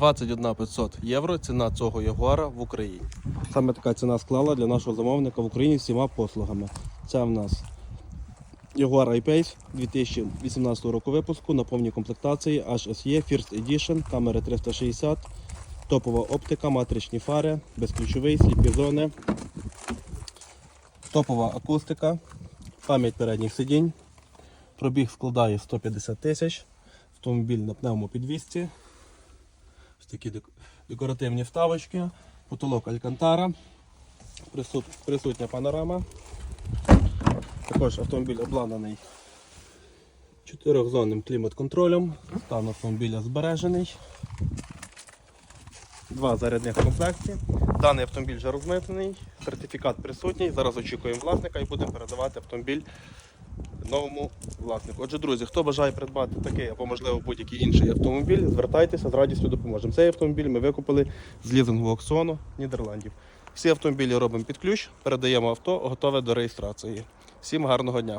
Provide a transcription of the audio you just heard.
21 500 євро ціна цього Ягуара в Україні. Саме така ціна склала для нашого замовника в Україні всіма послугами. Це в нас Jaguar I-Pace 2018 року випуску на повній комплектації HSE First Edition, камери 360, топова оптика, матричні фари, безключовий, сліпі зони, топова акустика, пам'ять передніх сидінь. Пробіг складає 150 тисяч. Автомобіль на пневмопідвісці. Такі декоративні вставочки, потолок Алькантара, присут- присутня панорама. Також автомобіль обладнаний чотирьохзонним клімат-контролем. Стан автомобіля збережений. Два зарядних комплекти. Даний автомобіль вже розмитнений, сертифікат присутній. Зараз очікуємо власника і будемо передавати автомобіль новому власнику. Отже, друзі, хто бажає придбати такий або можливо будь-який інший автомобіль, звертайтеся, з радістю допоможемо. Цей автомобіль ми викупили з лізингового аукціону Нідерландів. Всі автомобілі робимо під ключ, передаємо авто, готове до реєстрації. Всім гарного дня!